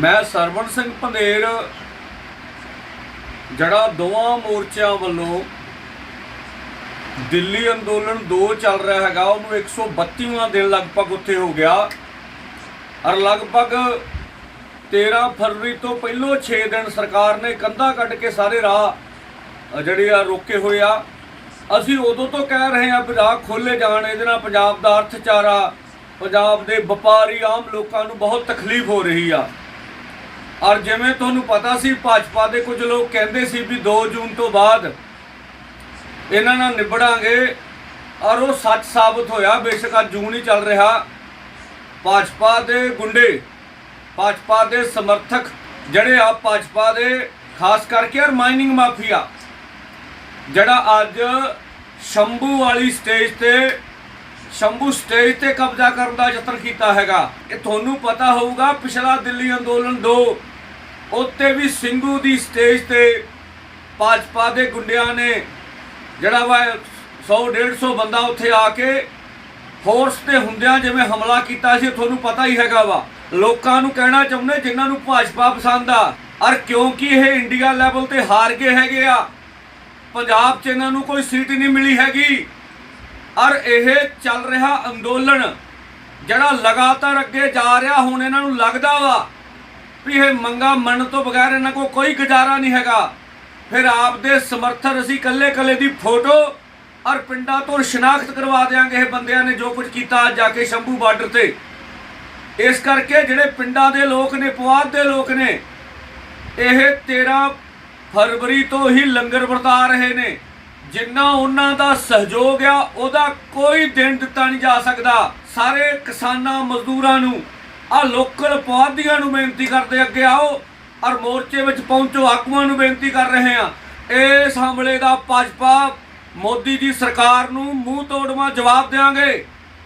ਮੈਂ ਸਰਵਣ ਸਿੰਘ ਪੰਧੇਰ ਜਿਹੜਾ ਦੋਵਾਂ ਮੋਰਚਿਆਂ ਵੱਲੋਂ ਦਿੱਲੀ ਅੰਦੋਲਨ 2 ਚੱਲ ਰਿਹਾ ਹੈਗਾ, ਉਹਨੂੰ 132ਵਾਂ ਦਿਨ ਲਗਭਗ ਉੱਥੇ ਹੋ ਗਿਆ ਔਰ ਲਗਭਗ 13 ਫਰਵਰੀ ਤੋਂ ਪਹਿਲੋਂ 6 ਦਿਨ ਸਰਕਾਰ ਨੇ ਕੰਧਾ ਕੱਢ ਕੇ ਸਾਰੇ ਰਾਹ ਜਿਹੜੇ ਆ ਰੋਕੇ ਹੋਏ ਆ। ਅਸੀਂ ਉਦੋਂ ਤੋਂ ਕਹਿ ਰਹੇ ਆ ਵੀ ਰਾਹ ਖੋਲੇ ਜਾਣ, ਇਹਦੇ ਨਾਲ ਪੰਜਾਬ ਦਾ ਅਰਥਚਾਰਾ, ਪੰਜਾਬ ਦੇ ਵਪਾਰੀ ਆਮ ਲੋਕਾਂ ਨੂੰ ਬਹੁਤ ਤਕਲੀਫ ਹੋ ਰਹੀ ਆ। ਔਰ ਜਿਵੇਂ ਤੁਹਾਨੂੰ ਪਤਾ ਸੀ, ਭਾਜਪਾ ਦੇ ਕੁਝ ਲੋਕ ਕਹਿੰਦੇ ਸੀ ਵੀ 2 ਜੂਨ ਤੋਂ ਬਾਅਦ ਇਹਨਾਂ ਨਾਲ ਨਿਬੜਾਂਗੇ ਔਰ ਉਹ ਸੱਚ ਸਾਬਤ ਹੋਇਆ। ਬੇਸ਼ੱਕ ਅੱਜ ਜੂਨ ਹੀ ਚੱਲ ਰਿਹਾ। ਭਾਜਪਾ ਦੇ ਗੁੰਡੇ, ਭਾਜਪਾ ਦੇ ਸਮਰਥਕ ਜਿਹੜੇ ਆ, ਭਾਜਪਾ ਦੇ ਖਾਸ ਕਰਕੇ ਔਰ ਮਾਈਨਿੰਗ ਮਾਫੀਆ, ਜਿਹੜਾ ਅੱਜ ਸ਼ੰਭੂ ਵਾਲੀ ਸਟੇਜ ਤੇ, ਸ਼ੰਭੂ ਸਟੇਜ ਤੇ ਕਬਜ਼ਾ ਕਰਨ ਦਾ ਯਤਨ ਕੀਤਾ ਹੈਗਾ। ਇਹ ਤੁਹਾਨੂੰ ਪਤਾ ਹੋਊਗਾ, ਪਿਛਲਾ ਦਿੱਲੀ ਅੰਦੋਲਨ 2 ਉੱਤੇ ਵੀ ਸਿੰਘੂ ਦੀ ਸਟੇਜ ਤੇ ਭਾਜਪਾ ਦੇ ਗੁੰਡਿਆਂ ਨੇ ਜਿਹੜਾ ਵਾ 100 150 ਬੰਦਾ ਉੱਥੇ ਆ ਕੇ ਫੋਰਸ ਤੇ ਹੁੰਦਿਆਂ ਜਿਵੇਂ ਹਮਲਾ ਕੀਤਾ ਸੀ, ਤੁਹਾਨੂੰ ਪਤਾ ਹੀ ਹੈਗਾ ਵਾ। ਲੋਕਾਂ ਨੂੰ ਕਹਿਣਾ ਚਾਹੁੰਦੇ ਜਿਨ੍ਹਾਂ ਨੂੰ ਭਾਜਪਾ ਪਸੰਦ ਆ। ਔਰ ਕਿਉਂਕਿ ਇਹ ਇੰਡੀਆ ਲੈਵਲ ਤੇ ਹਾਰ ਗਏ ਹੈਗੇ ਆ। ਪੰਜਾਬ 'ਚ ਇਹਨਾਂ ਨੂੰ ਕੋਈ ਸੀਟ ਨਹੀਂ ਮਿਲੀ ਹੈਗੀ। ਔਰ ਇਹ ਚੱਲ ਰਿਹਾ ਅੰਦੋਲਨ, ਜਿਹੜਾ ਲਗਾਤਾਰ ਅੱਗੇ ਜਾ ਰਿਹਾ, ਹੁਣ ਇਹਨਾਂ ਨੂੰ ਲੱਗਦਾ ਵਾ ਵੀ ਇਹ ਮੰਗਾ ਮੰਨ ਤੋਂ ਬਗੈਰ ਇਹਨਾਂ ਕੋਲ ਕੋਈ ਗੁਜ਼ਾਰਾ ਨਹੀਂ ਹੈਗਾ। ਫਿਰ ਆਪ ਦੇ ਸਮਰਥਨ ਅਸੀਂ ਕੱਲੇ ਕੱਲੇ ਦੀ ਫੋਟੋ ਔਰ ਪਿੰਡਾਂ ਤੋਂ ਸ਼ਨਾਖਤ ਕਰਵਾ ਦੇਾਂਗੇ ਇਹ ਬੰਦਿਆਂ ਨੇ ਜੋ ਕੁਝ ਕੀਤਾ ਅੱਜ ਜਾ ਕੇ ਸ਼ੰਭੂ ਬਾਰਡਰ ਤੇ। ਇਸ ਕਰਕੇ ਜਿਹੜੇ ਪਿੰਡਾਂ ਦੇ ਲੋਕ ਨੇ, ਪੁਆਧ ਦੇ ਲੋਕ ਨੇ, ਇਹ 13 ਫਰਵਰੀ ਤੋਂ ਹੀ ਲੰਗਰ ਵਰਤਾ ਰਹੇ ਨੇ। ਜਿੰਨਾ ਉਹਨਾਂ ਦਾ ਸਹਿਯੋਗ ਆ, ਉਹਦਾ ਕੋਈ ਦਿਨ ਦਿੱਤਾ ਨਹੀਂ ਜਾ ਸਕਦਾ। ਸਾਰੇ ਕਿਸਾਨਾਂ, ਮਜ਼ਦੂਰਾਂ ਨੂੰ ਆ ਲੋਕਲ ਪੁਆਧੀਆਂ ਨੂੰ ਬੇਨਤੀ ਕਰਦੇ ਅੱਗੇ ਆਓ ਔਰ ਮੋਰਚੇ ਵਿੱਚ ਪਹੁੰਚੋ, ਆਗੂਆਂ ਨੂੰ ਬੇਨਤੀ ਕਰ ਰਹੇ ਆ ਇਸ ਹਮਲੇ ਦਾ ਭਾਜਪਾ ਮੋਦੀ ਦੀ ਸਰਕਾਰ ਨੂੰ ਮੂੰਹ ਤੋੜਵਾ ਜਵਾਬ ਦੇਵਾਂਗੇ